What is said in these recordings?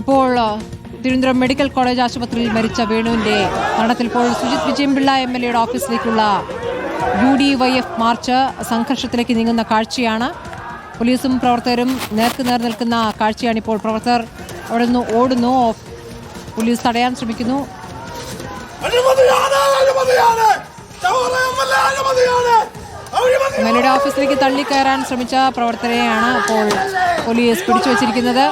ഇപ്പോൾ Thiruvananthapuram medical college ആശുപത്രിയിൽ മരിച്ച വേണുവിന്റെ മരണത്തിൽ ഇപ്പോൾ സുജിത് വിജയംപിള്ള എം എൽ എയുടെ ഓഫീസിലേക്കുള്ള U D Y F march സംഘർഷത്തിലേക്ക് നീങ്ങുന്ന കാഴ്ചയാണ്. പോലീസും പ്രവർത്തകരും നേർക്ക് നേർ നിൽക്കുന്ന കാഴ്ചയാണ് ഇപ്പോൾ. പ്രവർത്തകർ അവിടെ നിന്ന് ഓടുന്നു. പോലീസ് തടയാൻ ശ്രമിക്കുന്നു. എം എൽ എയുടെ ഓഫീസിലേക്ക് തള്ളിക്കയറാൻ ശ്രമിച്ച പ്രവർത്തകരെയാണ് ഇപ്പോൾ പോലീസ് പിടിച്ചു വച്ചിരിക്കുന്നത്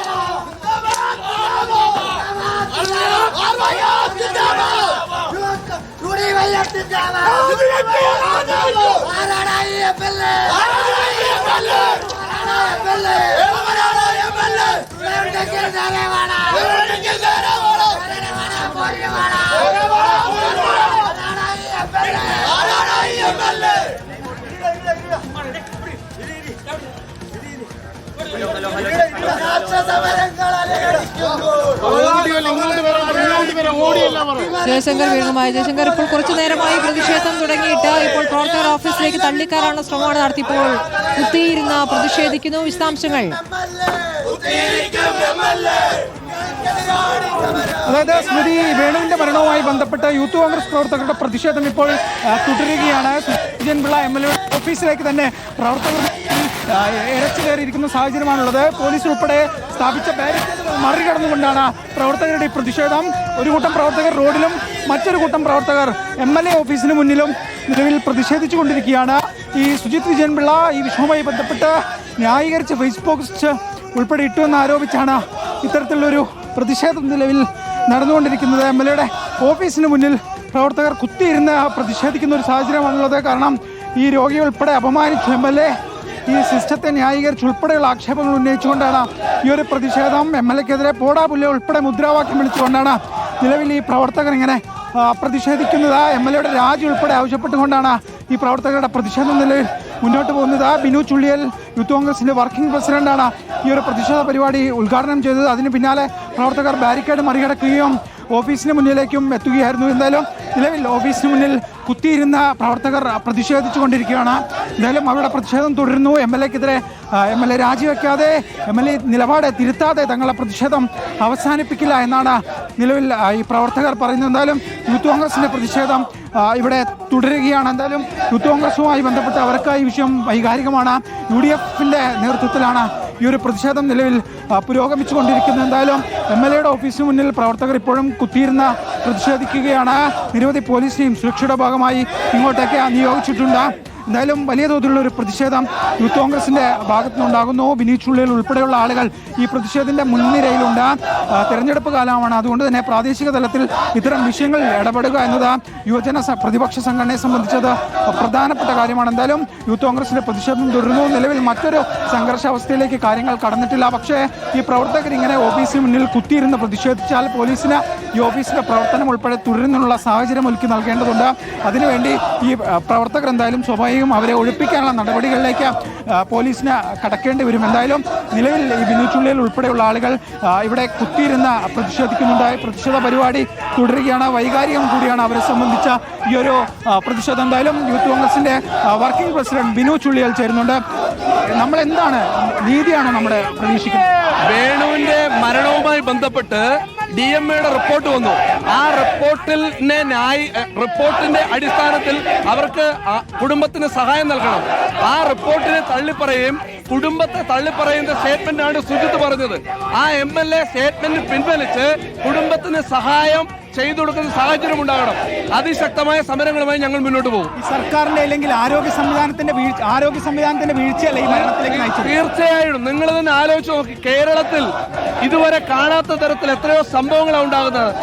രാക്ഷസമരങ്ങൾ അലയടിക്കുമ്പോൾ ഇങ്ങോട്ട് വരാൻ ജയശങ്കർ വീണുമായി ജയശങ്കർ ഇപ്പോൾ കുറച്ചു നേരമായി പ്രതിഷേധം തുടങ്ങിയിട്ട് ഇപ്പോൾ പ്രവർത്തകർ ഓഫീസിലേക്ക് തള്ളിക്കാരാണ് ശ്രമമാണ് നടത്തിയപ്പോൾ കുത്തിയിരുന്ന പ്രതിഷേധിക്കുന്നു വിശദാംശങ്ങൾ. അതായത് സ്മൃതി വേണുവിന്റെ മരണവുമായി ബന്ധപ്പെട്ട് യൂത്ത് കോൺഗ്രസ് പ്രവർത്തകരുടെ പ്രതിഷേധം ഇപ്പോൾ തുടരുകയാണ്. Sujan Pillai M L A ഓഫീസിലേക്ക് തന്നെ പ്രവർത്തകർ ഇരച്ചു കയറിയിരിക്കുന്ന സാഹചര്യമാണുള്ളത്. പോലീസ് ഉൾപ്പെടെ സ്ഥാപിച്ച ബാരിക്കേഡുകൾ മറികടന്നുകൊണ്ടാണ് പ്രവർത്തകരുടെ പ്രതിഷേധം. ഒരു കൂട്ടം പ്രവർത്തകർ റോഡിലും മറ്റൊരു കൂട്ടം പ്രവർത്തകർ എം എൽ എ ഓഫീസിന് മുന്നിലും നിലവിൽ പ്രതിഷേധിച്ചു കൊണ്ടിരിക്കുകയാണ് ഈ സുജിത് വിജയൻ പിള്ള ഈ വിഷയവുമായി ബന്ധപ്പെട്ട് ന്യായീകരിച്ച് ഫേസ്ബുക്ക് ഉൾപ്പെടെ ഇട്ടുവെന്ന് ആരോപിച്ചാണ് ഇത്തരത്തിലുള്ളൊരു പ്രതിഷേധം നിലവിൽ നടന്നുകൊണ്ടിരിക്കുന്നത്. എം എൽ എയുടെ ഓഫീസിന് മുന്നിൽ പ്രവർത്തകർ കുത്തിയിരുന്ന് പ്രതിഷേധിക്കുന്ന ഒരു സാഹചര്യമാണുള്ളത്. കാരണം ഈ രോഗിയെ ഉൾപ്പെടെ അപമാനിച്ച്. എം എൽ എ ഈ സിസ്റ്റത്തെ ന്യായീകരിച്ച് ഉൾപ്പെടെയുള്ള ആക്ഷേപങ്ങൾ ഉന്നയിച്ചുകൊണ്ടാണ് ഈ ഒരു പ്രതിഷേധം. എം എൽ എക്കെതിരെ പോടാ പുല്ല ഉൾപ്പെടെ മുദ്രാവാക്യം വിളിച്ചുകൊണ്ടാണ് നിലവിൽ ഈ പ്രവർത്തകർ ഇങ്ങനെ പ്രതിഷേധിക്കുന്നത്. എം എൽ എയുടെ രാജി ഉൾപ്പെടെ ആവശ്യപ്പെട്ടുകൊണ്ടാണ് ഈ പ്രവർത്തകരുടെ പ്രതിഷേധം നിലയിൽ മുന്നോട്ട് പോകുന്നത് ആ ബിനു ചുള്ളിയൽ യൂത്ത് കോൺഗ്രസിന്റെ വർക്കിംഗ് പ്രസിഡന്റാണ് ഈ ഒരു പ്രതിഷേധ പരിപാടി ഉദ്ഘാടനം ചെയ്തത്. അതിന് പിന്നാലെ പ്രവർത്തകർ ബാരിക്കേഡ് മറികടക്കുകയും ഓഫീസിന് മുന്നിലേക്കും എത്തുകയായിരുന്നു. എന്തായാലും നിലവിൽ ഓഫീസിന് മുന്നിൽ കുത്തിയിരുന്ന പ്രവർത്തകർ പ്രതിഷേധിച്ചു കൊണ്ടിരിക്കുകയാണ് എന്തായാലും അവരുടെ പ്രതിഷേധം തുടരുന്നു. എം എൽ എക്കെതിരെ എം എൽ എ രാജിവെക്കാതെ എം എൽ എ നിലപാട് തിരുത്താതെ തങ്ങളുടെ പ്രതിഷേധം അവസാനിപ്പിക്കില്ല എന്നാണ് നിലവിൽ ഈ പ്രവർത്തകർ പറയുന്നത്. എന്തായാലും യൂത്ത് കോൺഗ്രസിന്റെ പ്രതിഷേധം ഇവിടെ തുടരുകയാണ്. എന്തായാലും യൂത്ത് കോൺഗ്രസുമായി ബന്ധപ്പെട്ട് അവർക്ക് ഈ വിഷയം വൈകാരികമാണ്. യു ഡി എഫിന്റെ നേതൃത്വത്തിലാണ് ഈ ഒരു പ്രതിഷേധം നിലവിൽ പുരോഗമിച്ചുകൊണ്ടിരിക്കുന്നു. എന്തായാലും എം എൽ എയുടെ ഓഫീസിന് മുന്നിൽ പ്രവർത്തകർ ഇപ്പോഴും കുത്തിയിരുന്ന് പ്രതിഷേധിക്കുകയാണ്. നിരവധി പോലീസിനെയും സുരക്ഷയുടെ ഭാഗമായി ഇങ്ങോട്ടേക്ക് നിയോഗിച്ചിട്ടുണ്ട്. എന്തായാലും വലിയ തോതിലുള്ള ഒരു പ്രതിഷേധം യൂത്ത് കോൺഗ്രസിന്റെ ഭാഗത്തു നിന്നുണ്ടാകുന്നു ബിനീഷ് ഉള്ളിൽ ഉൾപ്പെടെയുള്ള ആളുകൾ ഈ പ്രതിഷേധത്തിന്റെ മുൻനിരയിലുണ്ട്. തെരഞ്ഞെടുപ്പ് കാലമാണ്. അതുകൊണ്ട് തന്നെ പ്രാദേശിക തലത്തിൽ ഇത്തരം വിഷയങ്ങളിൽ ഇടപെടുക എന്നത് യുവജന പ്രതിപക്ഷ സംഘടനയെ സംബന്ധിച്ചത് പ്രധാനപ്പെട്ട കാര്യമാണ്. എന്തായാലും യൂത്ത് കോൺഗ്രസിന്റെ പ്രതിഷേധം തുടരുന്നു. നിലവിൽ മറ്റൊരു സംഘർഷാവസ്ഥയിലേക്ക് കാര്യങ്ങൾ കടന്നിട്ടില്ല. പക്ഷേ ഈ പ്രവർത്തകർ ഇങ്ങനെ ഓഫീസിന് മുന്നിൽ കുത്തിയിരുന്ന് പ്രതിഷേധിച്ചാൽ പോലീസിന് ഈ ഓഫീസിന്റെ പ്രവർത്തനം ഉൾപ്പെടെ തുടരുന്നുള്ള സാഹചര്യം ഒരുക്കി നൽകേണ്ടതുണ്ട്. അതിനുവേണ്ടി ഈ പ്രവർത്തകർ എന്തായാലും സ്വാഭാവികം അവരെ ഒഴിപ്പിക്കാനുള്ള നടപടികളിലേക്ക് പോലീസിന് കടക്കേണ്ടി വരും. എന്തായാലും നിലവിൽ ഈ ബിനുചുള്ളിയിൽ ഉൾപ്പെടെയുള്ള ആളുകൾ ഇവിടെ കുത്തിയിരുന്ന പ്രതിഷേധിക്കുന്നുണ്ട് പ്രതിഷേധ പരിപാടി തുടരുകയാണ്. വൈകാരികം കൂടിയാണ് അവരെ സംബന്ധിച്ച ഈ ഒരു പ്രതിഷേധം. എന്തായാലും യൂത്ത് കോൺഗ്രസിന്റെ വർക്കിംഗ് പ്രസിഡന്റ് ബിനു ചുള്ളിയൽ ചേരുന്നുണ്ട്. നമ്മൾ എന്താണ് നീതിയാണ് നമ്മുടെ പ്രതീക്ഷിക്കുന്നത്? വേണുവിന്റെ മരണവുമായി ബന്ധപ്പെട്ട് ഡി എം എയുടെ റിപ്പോർട്ട് വന്നു. ആ റിപ്പോർട്ടിൽ ന്യായി റിപ്പോർട്ടിന്റെ അടിസ്ഥാനത്തിൽ അവർക്ക് കുടുംബത്തിന് സഹായം നൽകണം. ആ റിപ്പോർട്ടിനെ തള്ളിപ്പറയുകയും കുടുംബത്തെ തള്ളിപ്പറയുന്ന സ്റ്റേറ്റ്മെന്റ് ആണ് സുജിത്ത് പറഞ്ഞത്. ആ എം എൽ എ സ്റ്റേറ്റ്മെന്റ് പിൻവലിച്ച് കുടുംബത്തിന് സഹായം ചെയ്തു കൊടുക്കുന്ന സാഹചര്യം ഉണ്ടാകണം. അതിശക്തമായ സമരങ്ങളുമായി ഞങ്ങൾ മുന്നോട്ട് പോകും. സർക്കാരിന്റെ അല്ലെങ്കിൽ ആരോഗ്യ സംവിധാനത്തിന്റെ വീഴ്ച ആരോഗ്യ സംവിധാനത്തിന്റെ വീഴ്ചയല്ല ഈ മരണത്തിലേക്ക് നയിച്ചത്. തീർച്ചയായും. നിങ്ങൾ തന്നെ ആലോചിച്ച് നോക്കി. കേരളത്തിൽ ഇതുവരെ കാണാത്ത തരത്തിൽ എത്രയോ സംഭവങ്ങളാണ് ഉണ്ടാകുന്നത്.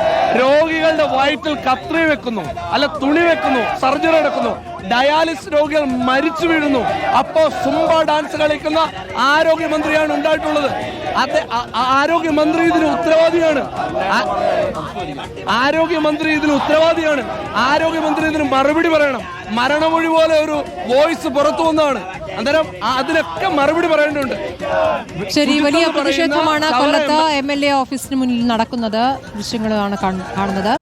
രോഗികളുടെ വയറ്റിൽ കത്രി വെക്കുന്നു അല്ല തുണി വെക്കുന്നു. സർജറി നടക്കുന്നു ഡയാലിസിസ് രോഗികൾ മരിച്ചു വീഴുന്നു. അപ്പോ സുംബ ഡാൻസ് കളിക്കുന്ന ആരോഗ്യമന്ത്രിയാണ് ഉണ്ടായിട്ടുള്ളത്. അത് ആരോഗ്യമന്ത്രി ഇതിന് ഉത്തരവാദിയാണ്. ആരോഗ്യമന്ത്രി ഇതിന് ഉത്തരവാദിയാണ്. ആരോഗ്യമന്ത്രി ഇതിന് മറുപടി പറയണം. മരണമൊഴി പോലെ ഒരു വോയിസ് പുറത്തു വന്നതാണ്. അന്നേരം അതിനൊക്കെ മറുപടി പറയേണ്ടതുണ്ട്. ശരി വലിയ പ്രതിഷേധമാണ് കൊല്ലത്ത് എം. എൽ. എ. ഓഫീസിന് മുന്നിൽ നടക്കുന്നത്. ദൃശ്യങ്ങളാണ് കാണുന്നത്.